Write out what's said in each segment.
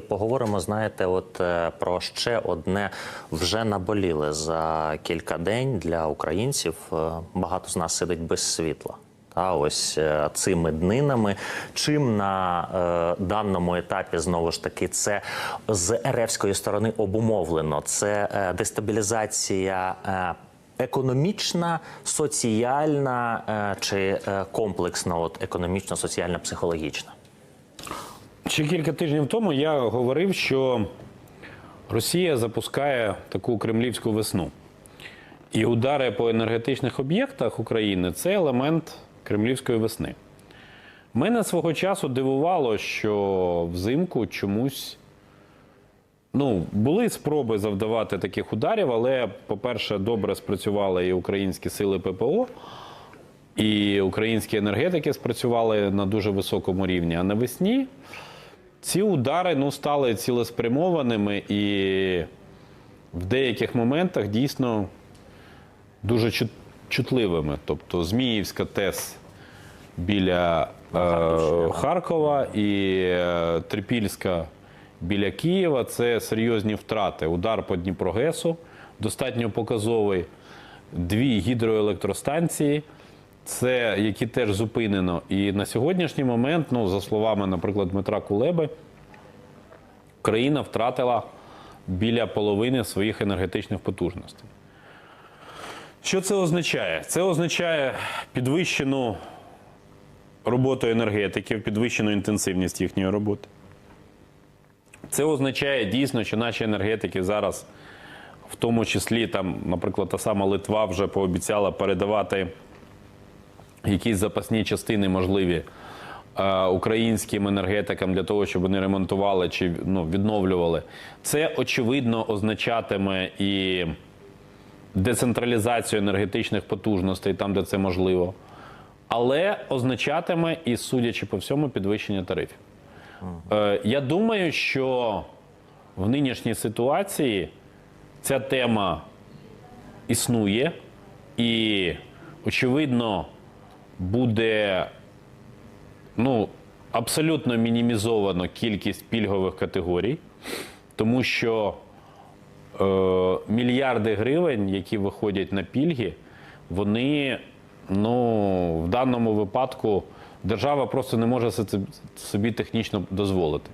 поговоримо, знаєте, от е, про ще одне вже наболіле за кілька день для українців. Е, Багато з нас сидить без світла. Та ось е, цими днинами. Чим на е, даному етапі знову ж таки це з РФської сторони обумовлено? Це е, дестабілізація. Е, Економічна, соціальна чи комплексна, от економічно, соціальна, психологічна? Ще кілька тижнів тому я говорив, що Росія запускає таку кремлівську весну. І удари по енергетичних об'єктах України це елемент кремлівської весни. Мене свого часу дивувало, що взимку чомусь ну, були спроби завдавати таких ударів, але, по-перше, добре спрацювали і українські сили ППО, і українські енергетики спрацювали на дуже високому рівні. А навесні ці удари ну, стали цілеспрямованими і в деяких моментах дійсно дуже чут- чутливими. Тобто Зміївська ТЕС біля е, Харкова і е, Трипільська біля Києва це серйозні втрати. Удар по Дніпрогесу достатньо показовий. Дві гідроелектростанції, це які теж зупинено. І на сьогоднішній момент, ну за словами, наприклад, Дмитра Кулеби, країна втратила біля половини своїх енергетичних потужностей. Що це означає? Це означає підвищену роботу енергетиків, підвищену інтенсивність їхньої роботи. Це означає дійсно, що наші енергетики зараз, в тому числі, там, наприклад, та сама Литва вже пообіцяла передавати якісь запасні частини можливі е, українським енергетикам для того, щоб вони ремонтували чи ну, відновлювали. Це очевидно означатиме і децентралізацію енергетичних потужностей там, де це можливо, але означатиме і, судячи по всьому, підвищення тарифів. Е, Я думаю, що в нинішній ситуації ця тема існує і, очевидно, буде ну, абсолютно мінімізовано кількість пільгових категорій, тому що е, мільярди гривень, які виходять на пільги, вони ну, в даному випадку держава просто не може собі технічно дозволити.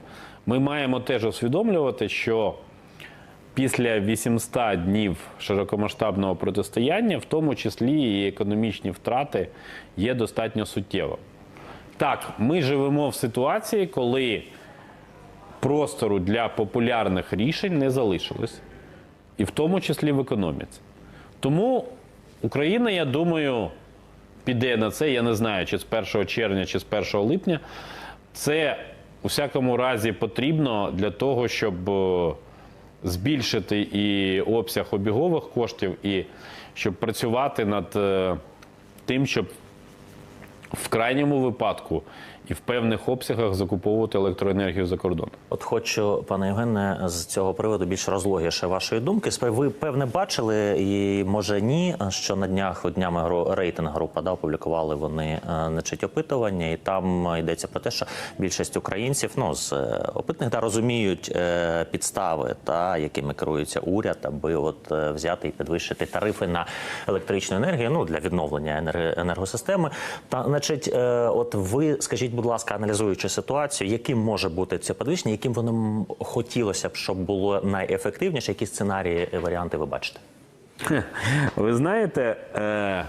Ми маємо теж усвідомлювати, що після 800 днів широкомасштабного протистояння, в тому числі і економічні втрати є достатньо суттєво. Так, ми живемо в ситуації, коли простору для популярних рішень не залишилось, і в тому числі в економіці. Тому Україна, я думаю, піде на це. Я не знаю, чи з 1 червня, чи з 1 липня. Це у всякому разі потрібно для того, щоб е, збільшити і обсяг обігових коштів, і щоб працювати над е, тим, щоб в крайньому випадку і в певних обсягах закуповувати електроенергію за кордон. От хочу, пане Євгене, з цього приводу більш розлогіше вашої думки. Ви певне бачили, і може ні, що на днях днями рейтинг група да, опублікували вони е, значить, опитування, і там йдеться про те, що більшість українців ну з е, опитних да розуміють е, підстави, та якими керується уряд, аби от взяти і підвищити тарифи на електричну енергію. Ну для відновлення енерг- енергосистеми. Та значить, от ви скажіть, будь ласка, аналізуючи ситуацію, яким може бути це підвищення, яким воно хотілося б, щоб було найефективніше, які сценарії варіанти ви бачите? Ви знаєте, е,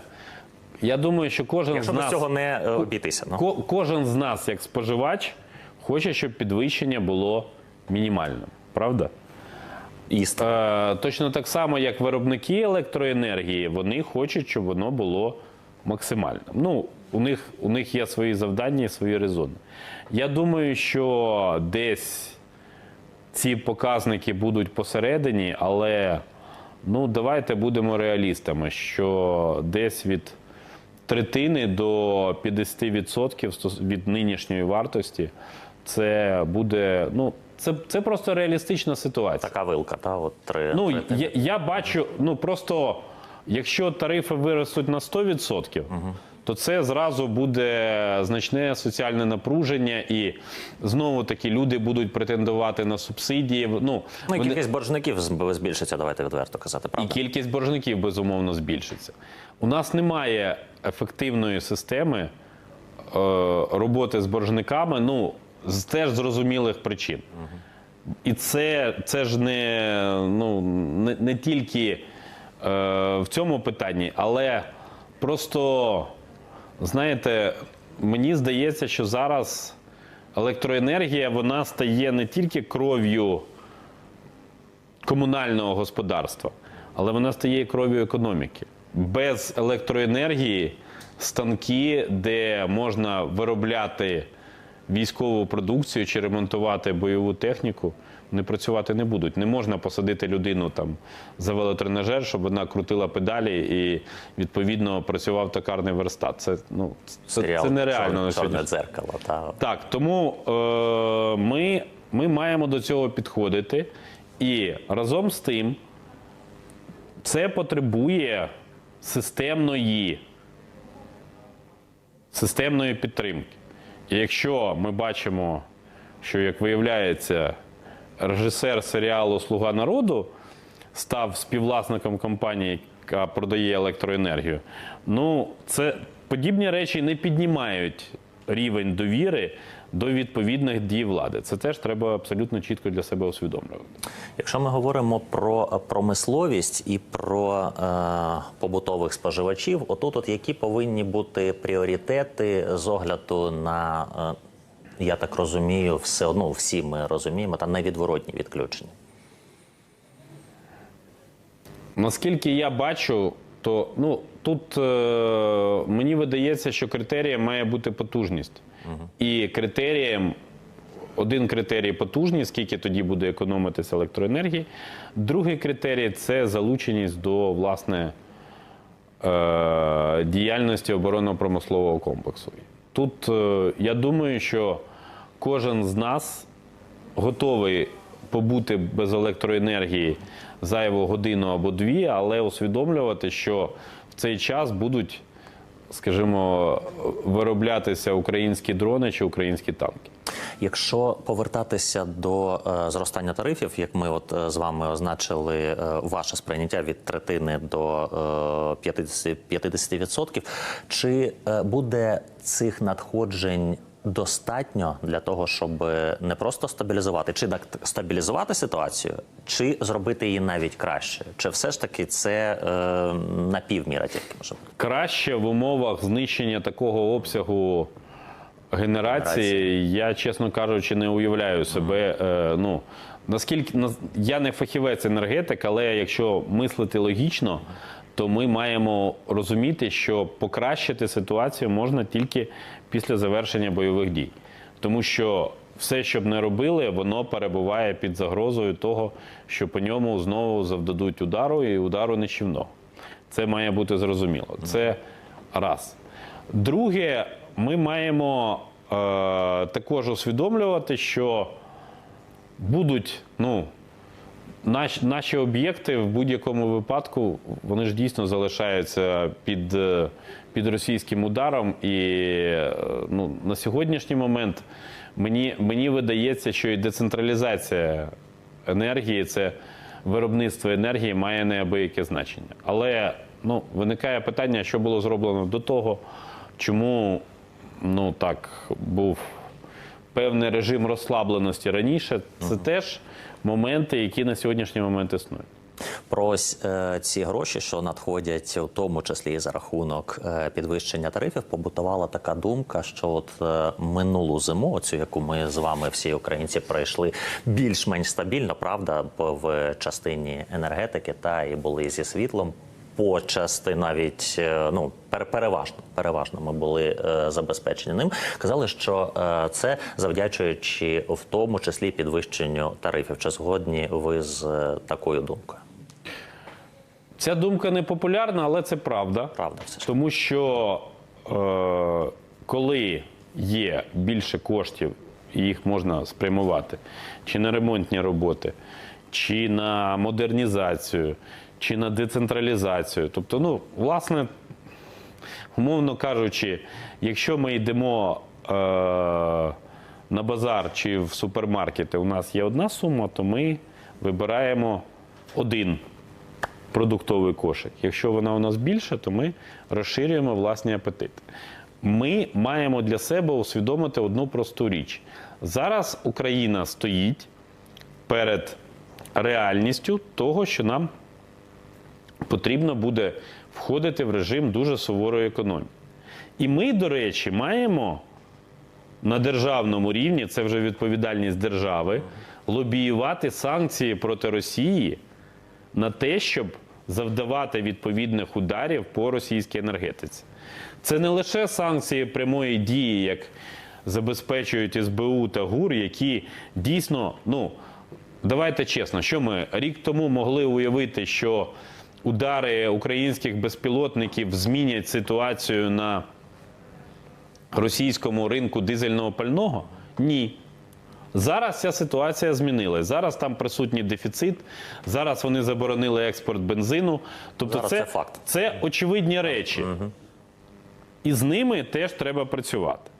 я думаю, що кожен Якщо з нас цього не е, обійтися, ну Ко- кожен з нас, як споживач, хоче, щоб підвищення було мінімальним. Правда? істина. Е, точно так само, як виробники електроенергії, вони хочуть, щоб воно було максимальним. Ну, у них, у них є свої завдання і свої резони. Я думаю, що десь ці показники будуть посередині, але ну, давайте будемо реалістами, що десь від третини до 50% від нинішньої вартості це буде. Ну, це, це просто реалістична ситуація. Така вилка, та от три. Ну, я, я бачу, ну просто якщо тарифи виростуть на 100%, то це зразу буде значне соціальне напруження, і знову таки люди будуть претендувати на субсидії. Ну, Ну, і вони- кількість боржників збільшиться, давайте відверто казати, і кількість боржників безумовно збільшиться. У нас немає ефективної системи е, роботи з боржниками, ну з теж зрозумілих причин. І це, це ж не, ну, не, не тільки в цьому питанні, але просто, знаєте, мені здається, що зараз електроенергія вона стає не тільки кров'ю комунального господарства, але вона стає кров'ю економіки. Без електроенергії станки, де можна виробляти військову продукцію чи ремонтувати бойову техніку, вони працювати не будуть. Не можна посадити людину там за велотренажер, щоб вона крутила педалі і відповідно працював токарний верстат. Це ну це, Серіал це нереально «Чорне- чорне дзеркало. Та Так, тому е, ми, ми маємо до цього підходити. І разом з тим це потребує системної, системної підтримки. І якщо ми бачимо, що, як виявляється, режисер серіалу Слуга народу став співвласником компанії, яка продає електроенергію, ну це подібні речі не піднімають рівень довіри до відповідних дій влади. Це теж треба абсолютно чітко для себе усвідомлювати. Якщо ми говоримо про промисловість і про е, побутових споживачів, отут от які повинні бути пріоритети з огляду на, е, я так розумію, все одно всі ми розуміємо, та невідворотні відключення. Наскільки я бачу, то ну тут е, мені видається, що критерієм має бути потужність. І критерієм, один критерій потужність, скільки тоді буде економитися електроенергії. Другий критерій це залученість до власне е, діяльності оборонно-промислового комплексу. Тут е, я думаю, що кожен з нас готовий побути без електроенергії зайву годину або дві, але усвідомлювати, що в цей час будуть, скажімо, вироблятися українські дрони чи українські танки. Якщо повертатися до е, зростання тарифів, як ми от е, з вами означили е, ваше сприйняття від третини до е, 50, 50%, чи е, буде цих надходжень достатньо для того, щоб не просто стабілізувати, чи так стабілізувати ситуацію, чи зробити її навіть краще? Чи все ж таки це е, напівміра тільки може бути? Краще в умовах знищення такого обсягу генерації, я, чесно кажучи, не уявляю себе. Е, ну, наскільки нас- я не фахівець енергетик, але якщо мислити логічно, то ми маємо розуміти, що покращити ситуацію можна тільки після завершення бойових дій. Тому що все, що б не робили, воно перебуває під загрозою того, що по ньому знову завдадуть удару і удару нищівного. Це має бути зрозуміло. Це раз. Друге, ми маємо е, також усвідомлювати, що будуть ну, наші, наші об'єкти в будь-якому випадку вони ж дійсно залишаються під, е, під російським ударом. І е, ну, на сьогоднішній момент мені, мені видається, що і децентралізація енергії це виробництво енергії має неабияке значення. Але ну, виникає питання, що було зроблено до того, чому ну, так був певний режим розслабленості раніше. Це теж моменти, які на сьогоднішній момент існують. Про ось е, ці гроші, що надходять, у тому числі і за рахунок е, підвищення тарифів, побутувала така думка, що от е, минулу зиму, оцю, яку ми з вами всі українці пройшли більш-менш стабільно, правда, в частині енергетики та і були зі світлом. Почасти навіть е, ну переважно переважно ми були е, забезпечені ним. Казали, що е, це завдячуючи в тому числі підвищенню тарифів. Чи згодні ви з такою думкою? Ця думка не популярна, але це правда. Правда, все ж. Тому що е, коли є більше коштів, і їх можна спрямувати чи на ремонтні роботи, чи на модернізацію, чи на децентралізацію. Тобто, ну, власне, умовно кажучи, якщо ми йдемо е, на базар чи в супермаркети, у нас є одна сума, то ми вибираємо один продуктовий кошик. Якщо вона у нас більша, то ми розширюємо власні апетити. Ми маємо для себе усвідомити одну просту річ. Зараз Україна стоїть перед реальністю того, що нам потрібно буде входити в режим дуже суворої економії. І ми, до речі, маємо на державному рівні, це вже відповідальність держави, лобіювати санкції проти Росії на те, щоб завдавати відповідних ударів по російській енергетиці. Це не лише санкції прямої дії, як забезпечують СБУ та ГУР, які дійсно, ну давайте чесно, що ми рік тому могли уявити, що удари українських безпілотників змінять ситуацію на російському ринку дизельного пального? Ні. Зараз ця ситуація змінилась. Зараз там присутній дефіцит. Зараз вони заборонили експорт бензину. Тобто, Зараз це, це факт. це очевидні речі. І з ними теж треба працювати.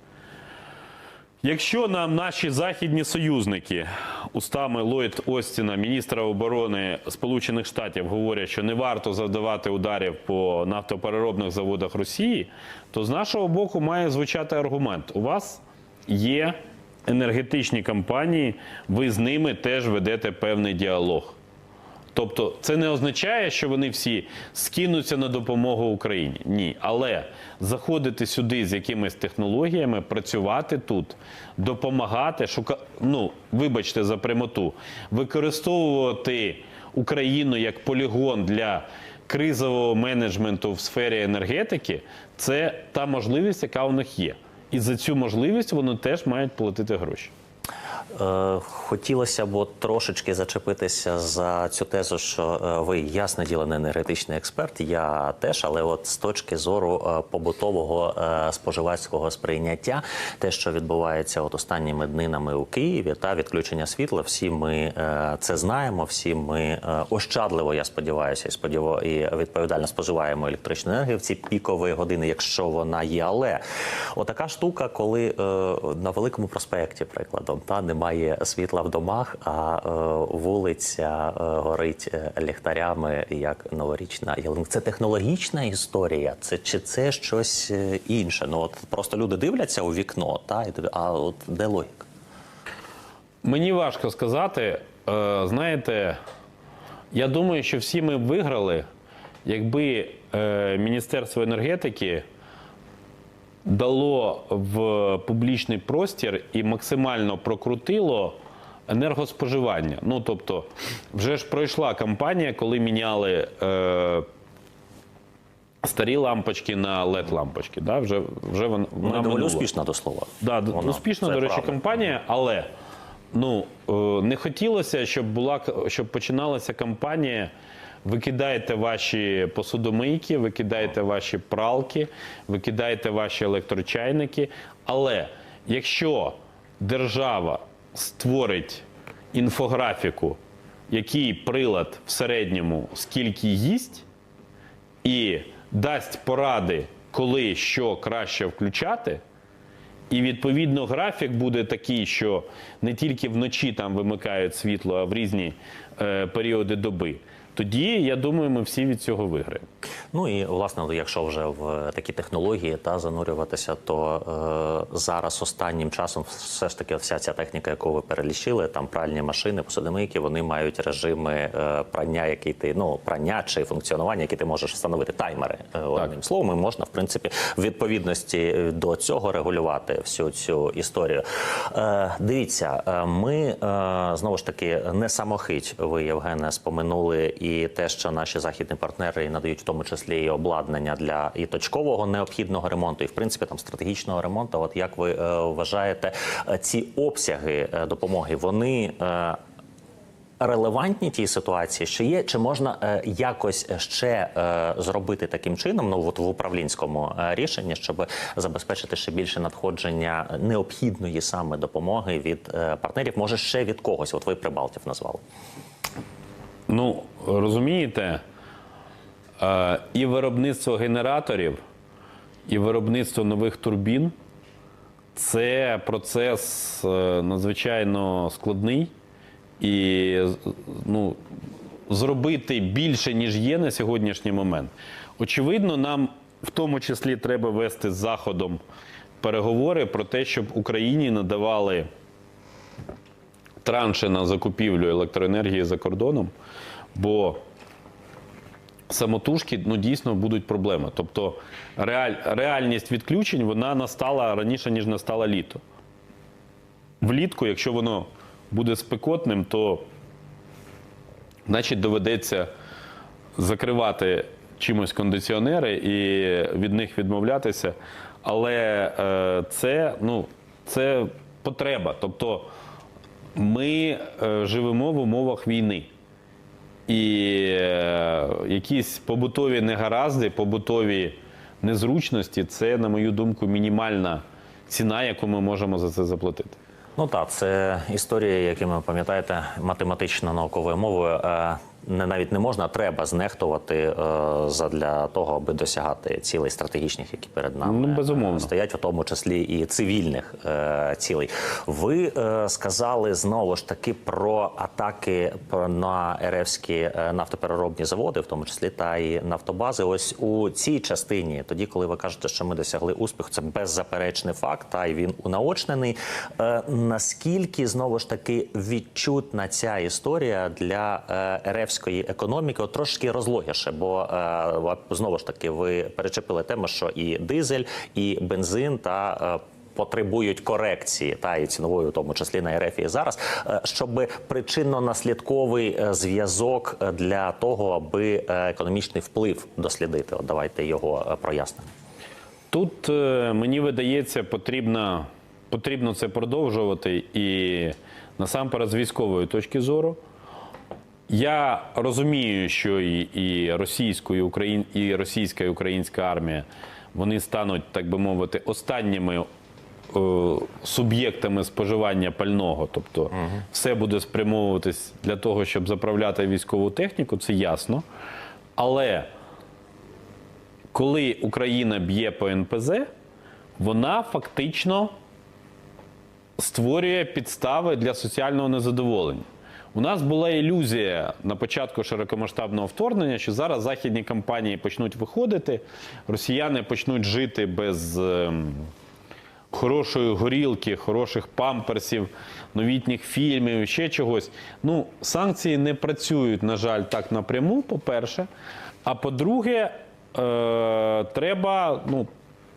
Якщо нам наші західні союзники устами Ллойд Остіна, міністра оборони Сполучених Штатів, говорять, що не варто завдавати ударів по нафтопереробних заводах Росії, то з нашого боку має звучати аргумент: у вас є енергетичні компанії, ви з ними теж ведете певний діалог. Тобто це не означає, що вони всі скинуться на допомогу Україні. Ні. Але заходити сюди з якимись технологіями, працювати тут, допомагати, шука... ну, вибачте за прямоту, використовувати Україну як полігон для кризового менеджменту в сфері енергетики це та можливість, яка у них є. І за цю можливість вони теж мають платити гроші. Е, Хотілося б трошечки зачепитися за цю тезу, що е, ви ясне діло не енергетичний експерт, я теж, але от з точки зору е, побутового споживацького сприйняття, те, що відбувається от останніми днинами у Києві, та відключення світла, всі ми це знаємо, всі ми ощадливо, я сподіваюся, і і відповідально споживаємо електричну енергію в ці пікові години, якщо вона є. Але отака штука, коли на великому проспекті, прикладом, та немає світла в домах, а е, вулиця е, горить е, ліхтарями як новорічна ялинка. Це технологічна історія, це чи це щось інше? Ну от просто люди дивляться у вікно, та а от де логіка? Мені важко сказати. Знаєте, я думаю, що всі ми б виграли, якби Міністерство енергетики дало в публічний простір і максимально прокрутило енергоспоживання. Ну тобто, вже ж пройшла кампанія, коли міняли. Е, Старі лампочки на led лампочки, да? вже, вже вона, Ну, доволі минула. успішна до слова. Да, Вона. успішна, до речі, правда. кампанія, але ну, е, не хотілося, щоб, була, щоб починалася кампанія. Викидайте ваші посудомийки, викидайте ваші пралки, викидайте ваші електрочайники. Але якщо держава створить інфографіку, який прилад в середньому скільки їсть, і дасть поради, коли що краще включати, і відповідно графік буде такий, що не тільки вночі там вимикають світло, а в різні е, періоди доби. Тоді я думаю, ми всі від цього виграємо. Ну і власне, якщо вже в такі технології та занурюватися, то е, зараз останнім часом все ж таки вся ця техніка, яку ви перелічили, там пральні машини, посудомийки, вони мають режими е, прання, які ти ну прання чи функціонування, які ти можеш встановити таймери. Е, одним словом, і можна в принципі в відповідності до цього регулювати всю цю історію. Е, дивіться, е, ми е, знову ж таки не самохить. Ви Євгене споминули і те, що наші західні партнери надають в тому числі і обладнання для і точкового необхідного ремонту, і в принципі там стратегічного ремонту. От як ви е, вважаєте, ці обсяги е, допомоги вони. Е, Релевантні тій ситуації, що є, чи можна е, якось ще е, зробити таким чином, ну от в управлінському е, рішенні, щоб забезпечити ще більше надходження необхідної саме допомоги від е, партнерів, може ще від когось? От ви Прибалтів назвали. Ну, розумієте, е, і виробництво генераторів і виробництво нових турбін це процес е, надзвичайно складний. І ну, зробити більше, ніж є на сьогоднішній момент. Очевидно, нам в тому числі треба вести з Заходом переговори про те, щоб Україні надавали транші на закупівлю електроенергії за кордоном, бо самотужки ну, дійсно будуть проблеми. Тобто реаль, реальність відключень вона настала раніше, ніж настало літо. Влітку, якщо воно буде спекотним, то значить доведеться закривати чимось кондиціонери і від них відмовлятися. Але е, це, ну, це потреба. Тобто ми е, живемо в умовах війни. І е, якісь побутові негаразди, побутові незручності це, на мою думку, мінімальна ціна, яку ми можемо за це заплатити. Ну так, це історія, якими пам'ятаєте, математично-науковою мовою е, не навіть не можна, а треба знехтувати е, задля того, аби досягати цілей стратегічних, які перед нами Ну, безумовно. стоять, в тому числі і цивільних е, цілей. Ви е, сказали знову ж таки про атаки на РФські е, нафтопереробні заводи, в тому числі та і нафтобази. Ось у цій частині, тоді, коли ви кажете, що ми досягли успіху, це беззаперечний факт, та й він унаочнений. Е, наскільки знову ж таки відчутна ця історія для е, РФської економіки? От трошки розлогіше, бо е, знову ж таки ви перечепили тему, що і дизель, і бензин та. е, Потребують корекції та і цінової, у тому числі на РФ і зараз, е, щоб причинно-наслідковий зв'язок для того, аби економічний вплив дослідити. От давайте його прояснимо. Тут мені видається, потрібно, потрібно це продовжувати і насамперед з військової точки зору. Я розумію, що і, і російську, і, Україн, і російська і українська армія вони стануть, так би мовити, останніми е, суб'єктами споживання пального. Тобто все буде спрямовуватись для того, щоб заправляти військову техніку, це ясно. Але коли Україна б'є по НПЗ, вона фактично створює підстави для соціального незадоволення. У нас була ілюзія на початку широкомасштабного вторгнення, що зараз західні компанії почнуть виходити, росіяни почнуть жити без ем, хорошої горілки, хороших памперсів, новітніх фільмів, ще чогось. Ну, санкції не працюють, на жаль, так напряму, по-перше. А по-друге, е- треба, ну,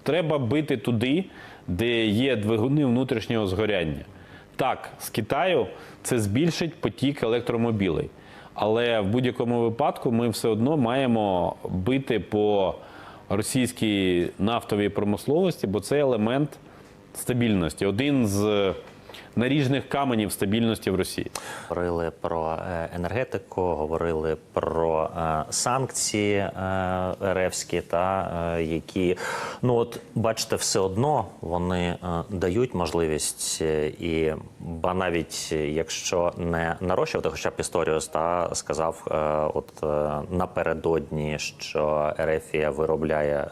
треба бити туди, де є двигуни внутрішнього згоряння. Так, з Китаю це збільшить потік електромобілей. Але в будь-якому випадку ми все одно маємо бити по російській нафтовій промисловості, бо це елемент стабільності. Один з наріжних каменів стабільності в Росії. Говорили про е, енергетику, говорили про е, санкції е, РФські, та які ну от бачите, все одно вони дають можливість і ба навіть якщо не нарощувати, хоча б історію та сказав, от напередодні, що Ерефія виробляє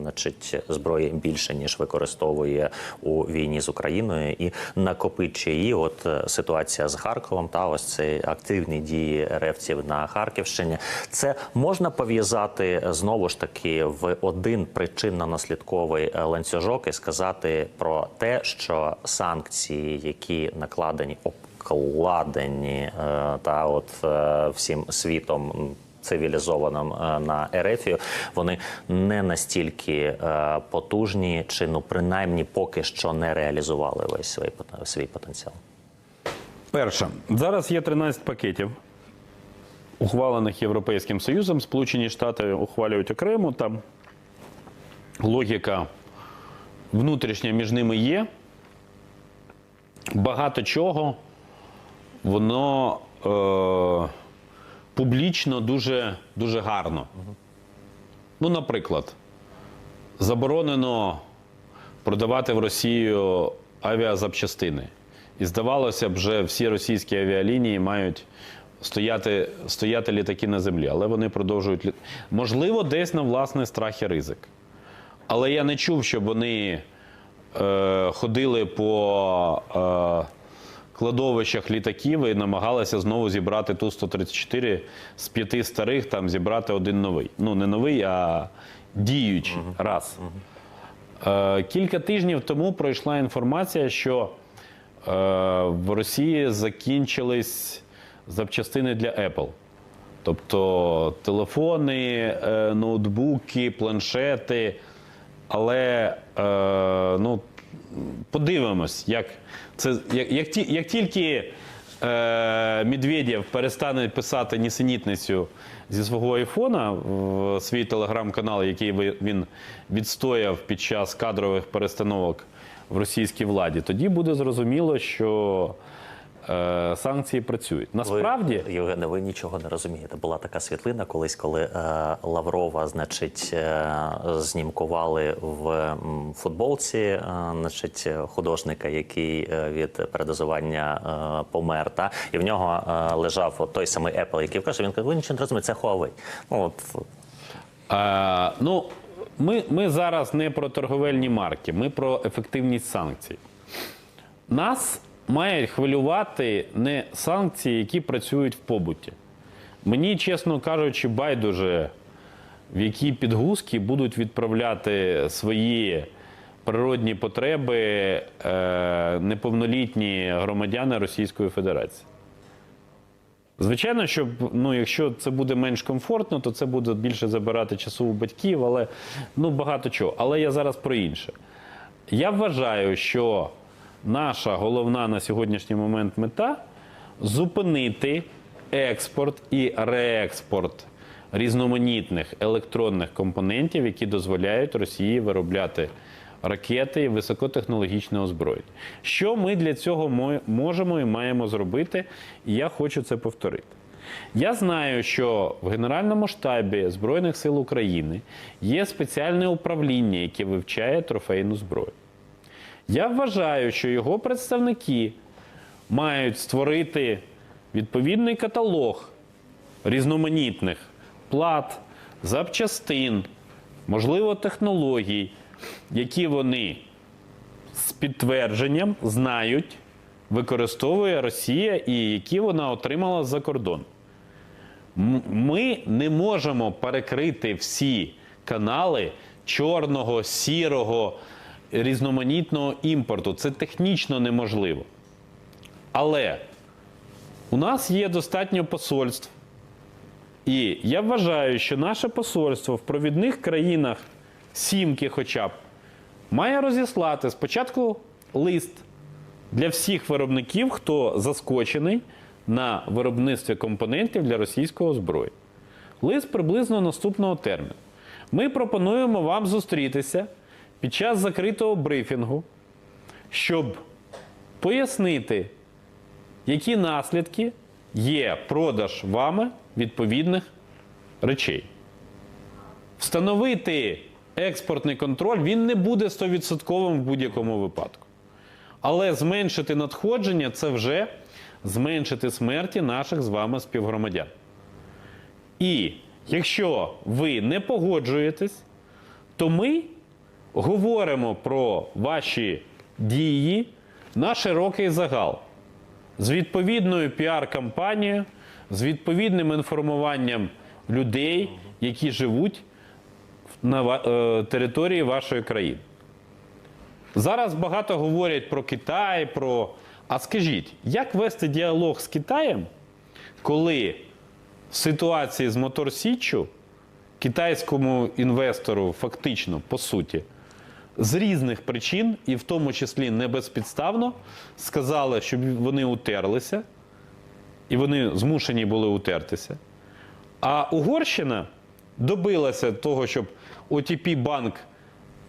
значить зброї більше ніж використовує у війні з Україною і накопичує її. От е, ситуація з Харковом та ось ці активні дії ревців на Харківщині. Це можна пов'язати е, знову ж таки в один причинно-наслідковий е, ланцюжок і сказати про те, що санкції, які накладені, обкладені та от всім світом. Цивілізованим е, на Ерефію, вони не настільки е, потужні, чи ну принаймні поки що не реалізували весь свій, свій потенціал. Перше, зараз є 13 пакетів, ухвалених Європейським Союзом. Сполучені Штати ухвалюють окремо. Там логіка внутрішня між ними є. Багато чого воно е, публічно дуже, дуже гарно. Ну, наприклад, заборонено продавати в Росію авіазапчастини. І здавалося б, вже всі російські авіалінії мають стояти, стояти літаки на землі, але вони продовжують лі- Можливо, десь на власний страх і ризик. Але я не чув, щоб вони е, ходили по е, кладовищах літаків і намагалися знову зібрати Ту-134 з п'яти старих, там зібрати один новий. Ну, не новий, а діючий. Раз. Е, кілька тижнів тому пройшла інформація, що е, в Росії закінчились запчастини для Apple. Тобто телефони, е, ноутбуки, планшети. Але е, ну, подивимось, як це як, як, ті- як тільки е, Медведєв перестане писати нісенітницю зі свого айфона в свій телеграм-канал, який він відстояв під час кадрових перестановок в російській владі, тоді буде зрозуміло, що е, санкції працюють. Насправді. ви, Євгене, ви нічого не розумієте. Була така світлина колись, коли е, Лаврова, значить, е, знімкували в футболці, е, значить, художника, який е, від передозування е, помер. Та і в нього е, лежав от той самий Apple, який каже, він каже, ви нічого не розумієте, це Huawei. Ну от Е, ну, ми, ми зараз не про торговельні марки, ми про ефективність санкцій. Нас мають хвилювати не санкції, які працюють в побуті. Мені, чесно кажучи, байдуже, в які підгузки будуть відправляти свої природні потреби е, неповнолітні громадяни Російської Федерації. Звичайно, що ну, якщо це буде менш комфортно, то це буде більше забирати часу у батьків, але ну багато чого. Але я зараз про інше. Я вважаю, що наша головна на сьогоднішній момент мета зупинити експорт і реекспорт різноманітних електронних компонентів, які дозволяють Росії виробляти ракети і високотехнологічне озброєння. Що ми для цього можемо і маємо зробити? І я хочу це повторити. Я знаю, що в Генеральному штабі Збройних сил України є спеціальне управління, яке вивчає трофейну зброю. Я вважаю, що його представники мають створити відповідний каталог різноманітних плат, запчастин, можливо, технологій, які вони з підтвердженням знають, використовує Росія і які вона отримала з-за кордону. М- Ми не можемо перекрити всі канали чорного, сірого, різноманітного імпорту. Це технічно неможливо. Але у нас є достатньо посольств. І я вважаю, що наше посольство в провідних країнах сімки, хоча б, має розіслати спочатку лист для всіх виробників, хто заскочений на виробництві компонентів для російського озброєння. Лист приблизно наступного терміну. Ми пропонуємо вам зустрітися під час закритого брифінгу, щоб пояснити, які наслідки є продаж вами відповідних речей. Встановити експортний контроль він не буде 100% в будь-якому випадку. Але зменшити надходження це вже зменшити смерті наших з вами співгромадян. І якщо ви не погоджуєтесь, то ми говоримо про ваші дії на широкий загал з відповідною піар-кампанією, з відповідним інформуванням людей, які живуть на е, території вашої країни. Зараз багато говорять про Китай, про. А скажіть, як вести діалог з Китаєм, коли в ситуації з Мотор Січчю китайському інвестору фактично, по суті, з різних причин, і в тому числі не безпідставно, сказали, щоб вони утерлися, і вони змушені були утертися. А Угорщина добилася того, щоб OTP банк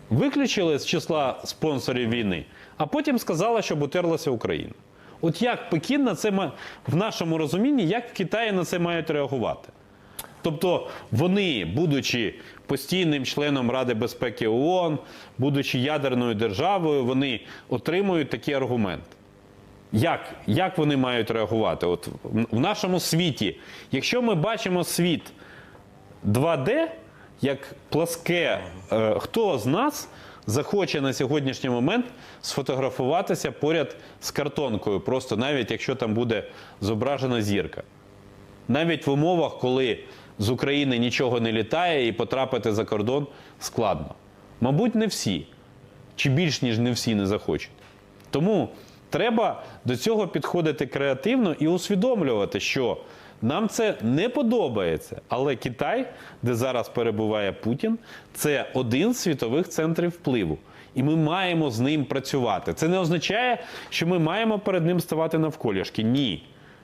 виключили з числа спонсорів війни, а потім сказала, щоб утерлася Україна. От як Пекін на це в нашому розумінні, як в Китаї на це мають реагувати? Тобто вони, будучи постійним членом Ради безпеки ООН, будучи ядерною державою, вони отримують такий аргумент. Як, як вони мають реагувати? От в- нашому світі, якщо ми бачимо світ 2D, як пласке. Е, Хто з нас захоче на сьогоднішній момент сфотографуватися поряд з картонкою, просто навіть якщо там буде зображена зірка? Навіть в умовах, коли з України нічого не літає і потрапити за кордон складно. Мабуть, не всі, чи більш ніж не всі не захочуть. Тому треба до цього підходити креативно і усвідомлювати, що нам це не подобається. Але Китай, де зараз перебуває Путін, це один з світових центрів впливу. І ми маємо з ним працювати. Це не означає, що ми маємо перед ним ставати навколішки. Ні.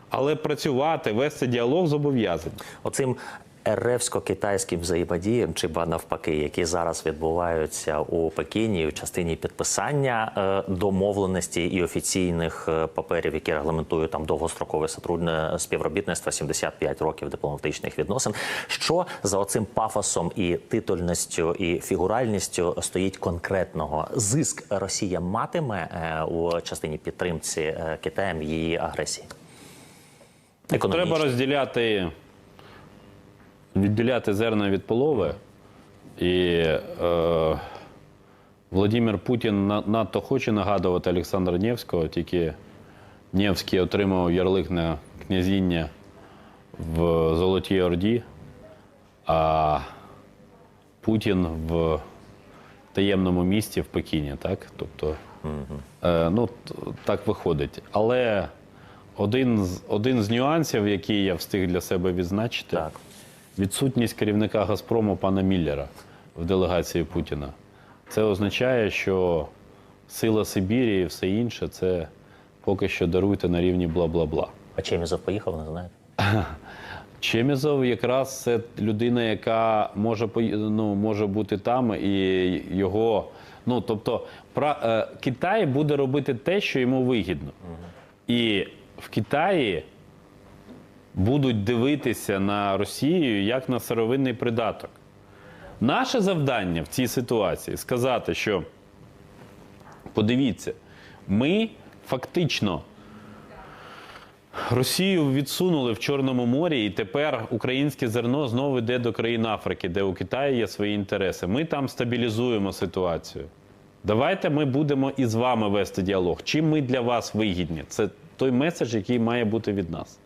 Але працювати, вести діалог зобов'язані. Оцим РФсько-китайським взаємодіям, чи ба навпаки, які зараз відбуваються у Пекіні в частині підписання е, домовленості і офіційних е, паперів, які регламентують там довгострокове сотрудне співробітництво, 75 років дипломатичних відносин. Що за оцим пафосом і титульністю і фігуральністю стоїть конкретного? Зиск Росія матиме е, у частині підтримці Китаєм її агресії? Треба розділяти, відділяти зерна від полови. І е, Володимир Путін надто хоче нагадувати Олександра Невського, тільки Невський отримав ярлик на князіння в Золотій Орді, а Путін в таємному місті в Пекіні, так? Тобто, е, ну, так виходить. Але один з, один з нюансів, який я встиг для себе відзначити, Так. Відсутність керівника Газпрому пана Міллера в делегації Путіна. Це означає, що сила Сибірі і все інше це поки що даруйте на рівні бла-бла-бла. А Чемізов поїхав, не знаєте? Чемізов якраз це людина, яка може ну, може бути там, і його. Ну тобто, е, Китай буде робити те, що йому вигідно. І в Китаї будуть дивитися на Росію як на сировинний придаток. Наше завдання в цій ситуації сказати, що подивіться, ми фактично Росію відсунули в Чорному морі, і тепер українське зерно знову йде до країн Африки, де у Китаї є свої інтереси. Ми там стабілізуємо ситуацію. Давайте ми будемо і з вами вести діалог. Чим ми для вас вигідні? Це той меседж, який має бути від нас.